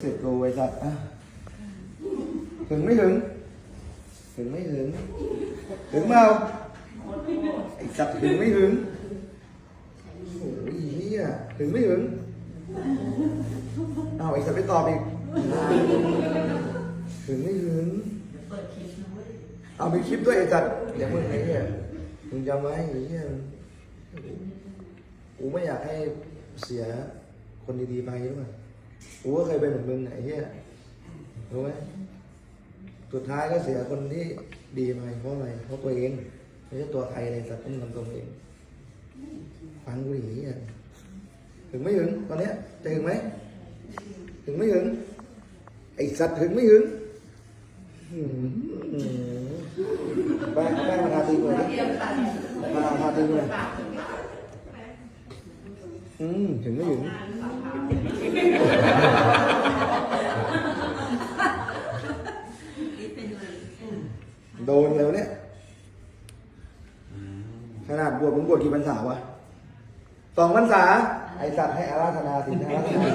เสร็จกูไอ้สัตว์อะถึงไม่ถึง ถึงไม่ถึง ถึงเมาไอ้สัตว์ถึงไม่ถึงโอ้ยเฮียถึงไม่ถึงเอาไอ้สัตว์ไปตอบอีก ถึงไม่ถึง เอาไปคลิปด้วยไอ้สัตว์เดี๋ยวมึงไอ้เหี้ยมึงจำไว้ไอ้เหี้ยกูไม่อยากให้เสียคนดีๆไปด้วย กูก็เคยเป็นเหมือนมึงไอ้เหี้ยรู้ไหมสุดท้ายก็เสียคนที่ดีไปเพราะอะไรเพราะตัวเองไม่ใช่ตัวใครเลยสัตว์ต้องทำตัวเองฟังกูอย่างนี้ยถึงไม่ถึงตอนเนี้ยจะถึงไหมถึงไม่ถึงไอ้สัตว์ถึงไม่ถึงแป้งแป้งมาทาตีมือดิมาทาตีมืออืมถึงไม่ถึงโดนแล้วเนี่ยขนาดบวชมึงบวชกี่พรรษาวะสองพรรษา ไอสัตว์ให้อาราธนาสิอาราธนา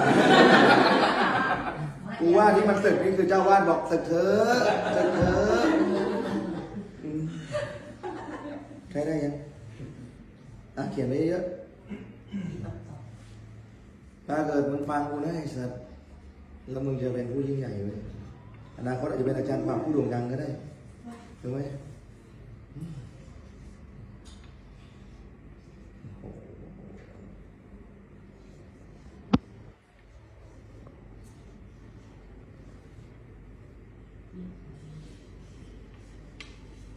กูว่าที่มันศึกนี่คือเจ้าวาดบอกศึกเถอะศึกเถอะอืมใช้ได้ยังอะเขียนไว้เยอะถ้าเกิดมึงฟังกูนะไอ้สัตว์แล้วมึงจะเป็นผู้ยิ่งใหญ่เลยอนาคตอาจจะเป็นอาจารย์ความผู้โด่งดังก็ได้ ถูกไหม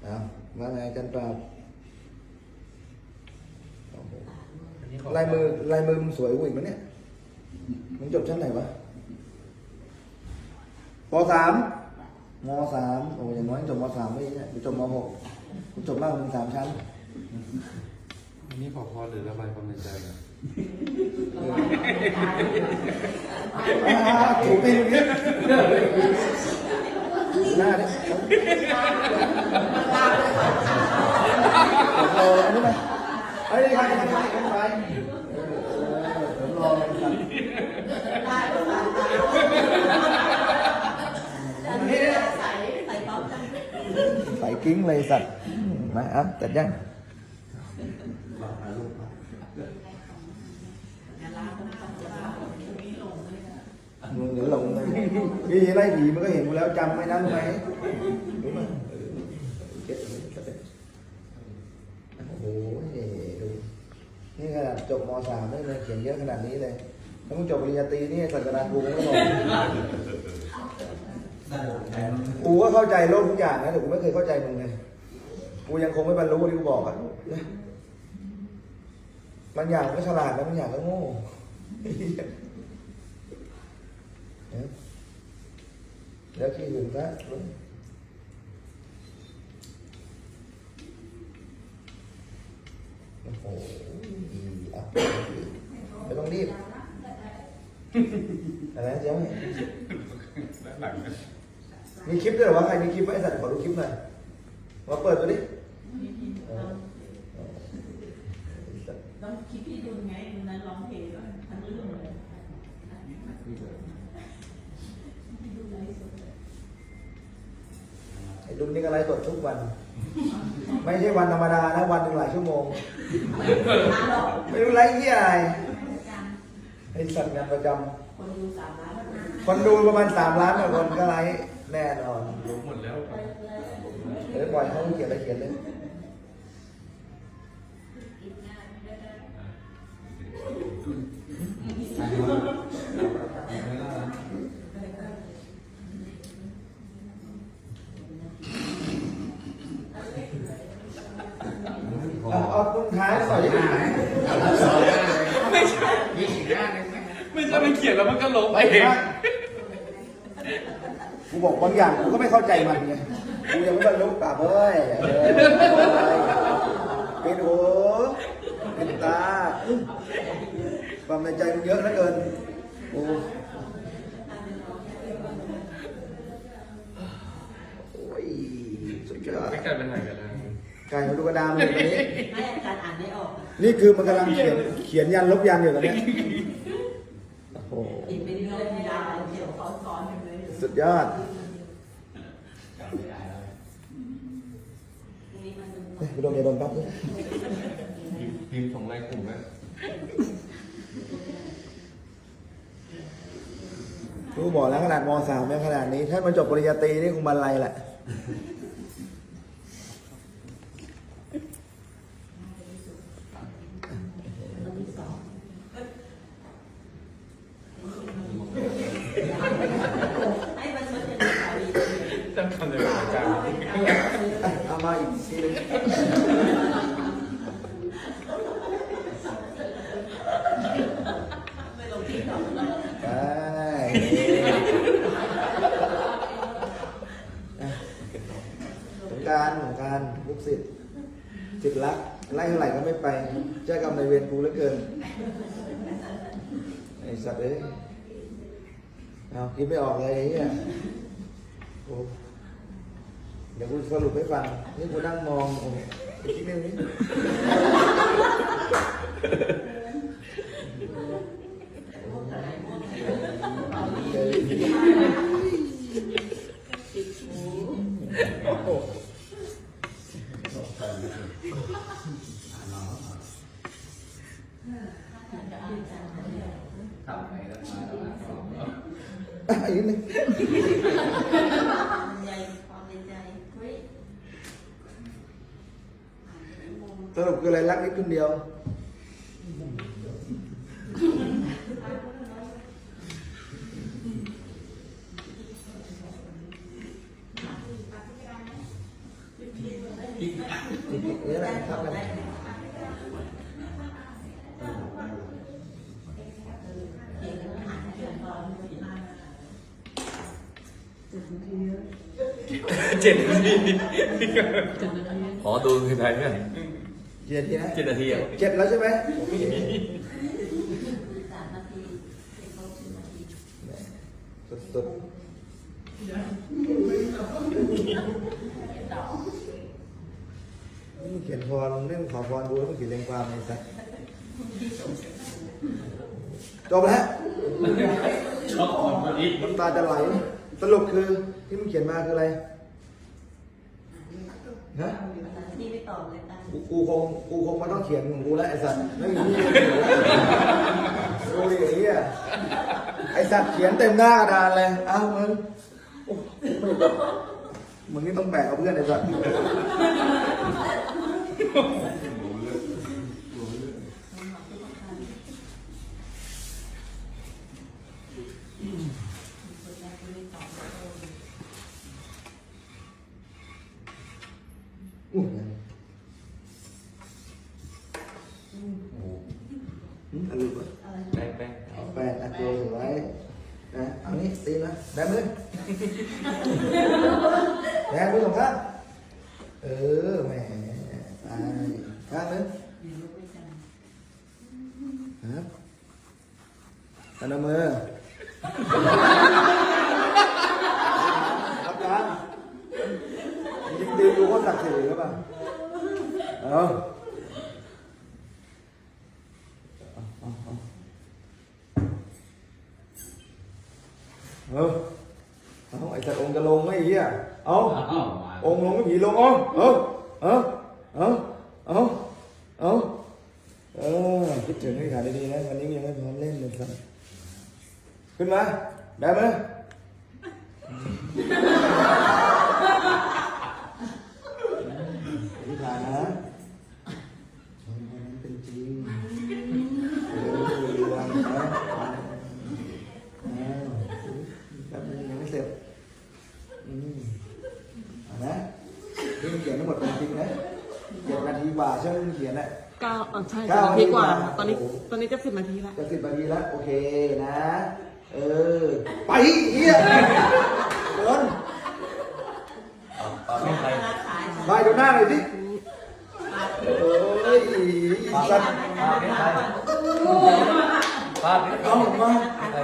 เอาว่าไงอาจันปราบโอ้โหลายมือลายมือมึงสวยกว่าอีกมั้ยเนี่ยมึงจบชั้นไหนวะปสาม มสามโอ้ยอย่างน้อยจบมสามไม่เนี่ยไปจบมหกกูจบมากกว่ามึงสามชั้นอันนี้พอพอหรือระบายความในใจอะอ่าถูกตีตรงนี้หน้าเนี่ยผมรออันนี้มาเฮ้ยใครใครใครใครผมรอครับใส่ กิ้งเลยสัตว์มาอะจัดยังมึงเดี๋ยวหลงเลยพี่ไล่ผีมันก็เห็นกูแล้วจำไว้นะรู้ไหมรู้ไหมเออเก็บเก็บโอ้โหดูนี่ขนาดจบมสามได้เลยเขียนเยอะขนาดนี้เลยถ้ามึงจบปริญญาตรีนี่สัจนากูไม่บอก กูก็เข้าใจโลกทุกอย่างนะแต่กูไม่เคยเข้าใจมึงเลยกูยังคงไม่บรรลุที่กูบอกอะนะบางอย่างก็ฉลาดแล้วบางอย่างก็โง่เอ๊ะแล้วที่อื่นก็โอ้โหอะไม่ต้องรีบอะไรนะเจ๊ไม่ มีคลิปด้วยเหรอวะใครมีคลิปไหมไอ้สัตว์ขอดูคลิปหน่อยมาเปิดตัวดิเออเออไอ้สัตว์ต้องคิดที่ดูไงดูนั้นร้องเพลงด้วยทั้งเรื่องเลยดูไลฟ์สดเลยไอ้ดุมนี่ก็ไลฟ์สดทุกวัน ไม่ใช่วันธรรมดานะวันหนึ่งหลายชั่วโมง ไม่รู้ไลฟ์ที่อะไรไอ้สัตว์งานประจคนดูสามล้านำคนดูประมาณสามล้านกว่าคนก็ไลฟ์ แน่นอนรู้หมดแล้วเดี๋ยวปล่อยเขาเขียนอะไรเขียนเลยเอาเอาตรงท้ายหน่อยดิไม่ใช่มีสีหน้าเลยไหมไม่ใช่มันเขียนแล้วมันก็ลบเองกูบอกบางอย่างกูก็ไม่เข้าใจมันไงกูยังไม่บรรลุกลับเฮ้ยเออเป็นหูเป็นตาความในใจมึงเยอะเหลือเกินโอ้โอ้ยสุดยอดไม่กลายเป็นไหนกันแล้วไก่มาดูกระดามเลยตอนนี้ ไม่อาจารย์อ่านไม่ออกนี่คือมันกำลังเขียนเขียนยันลบยันอยู่ตอนเนี้ยโอ้โห อีกเป็นเรื่องมีดาวเดี๋ยวเขาสอนอย่างเลย สุดยอด ไปโดนยาดมแป๊บนึงพิมพ์ส่งไลน์กลุ่มนะกูบอกแล้วขนาดมสามยังขนาดนี้ ถ้ามันจบปริญญาตรีนี่คงบันไลแหละอันที่สองให้มันมันจะต้องทำเลยอาจารามาอีกทีหนึงไม่ลงที่ต่อไปอะสงกรารสงกรารลูกศิษย์จิตรักไล่เท่าไหร่ก็ไม่ไปเจ้ากรรมนายเวรกูเหลือเกินไอ้สัตว์เอ้ยเอาคิดไม่ออกเลยไอ้เหี้ยโอ้ เดี๋ยวกูสรุปให้ฟัง นี่กูนั่งมองโอ้โหไอ้คิดเรื่องนี้โอ้โหทำไปแล้วมาแล้วมาสองอะอีกนิดนึง ใจความในใจเฮ้ย สรุปคืออะไรรั กนิดคนเดียวนี่แหละครับกันเจ็ดนาทีขอดูคือไทยเนี่ยเจ็ดทีนะเจ็ดนาทีอะเจ็ดแล้วใช่ไหมสามนาทีเป็นเขาสิบนาทีสุดๆนี่เขียนพรเรื่องขอพรดูแล้วมันเขียนเรียงความในสัตว์จบแล้วชอบคนพอดีน้ำตาจะไหลสรุปคือที่มึงเขียนมาคืออะไรฮะที่ไม่ ตอบเลยกูกูคงกูคงไม่ต้องเขียนของกูแล้วไอ้สัตว์ไม่มีที่ดูดิไอ้เหี้ยไอ้สัตว์เขียนเต็มหน้ากระดานเลยอ้าวมึงโอ้มึงนี่ต้องแบกเอาเพื่อนไอ้สัตว์อู้ยอืมอันนี้ก่อน แป้งแป้ง เอาแปดอันตัวไว้นะเอานี้ตีนะได้ไหมแรงมือสองข้างเออแหมตายข้างนึงครับอันนมือครับการยิงดีดูก็สักดิ์สิทธิ์หรือเปล่าเอาเอาเอา เออเอาไอ้สัตว์องค์ จะลงไหมไอ้เหี้ยเอาองค์ลงไม่ผีลงเอาเอาเอาเอาเอาเอาเออคิดถึงให้ขาดีๆนะวันนี้ยังไม่พร้อมเล่นเลยครับ ขึ้นมาได้ไหมอธิษฐานนะขอให้มันเป็นจริงเออวางนะ อ้าวแป๊บนึงยังไม่เสร็จ อืมเอานะนี่มันเขียนทั้งหมดเป็นจริงนะเจ็ดนาทีกว่าใช่ไหมมันเขียนอะ เก้าอะใช่เก้าสิบนาทีกว่านาทีกว่า ตอนนี้โอ้โหตอนนี้จะสิบนาทีแล้ว จะสิบนาทีแล้ว โอเคนะ เออ ไปเฮียเดินตอนนี้ใครค้าขายไปดูหน้าหน่อยสิโอ้ยอีสัตว์ภาพนี้ใครภาพนี้เอามาใคร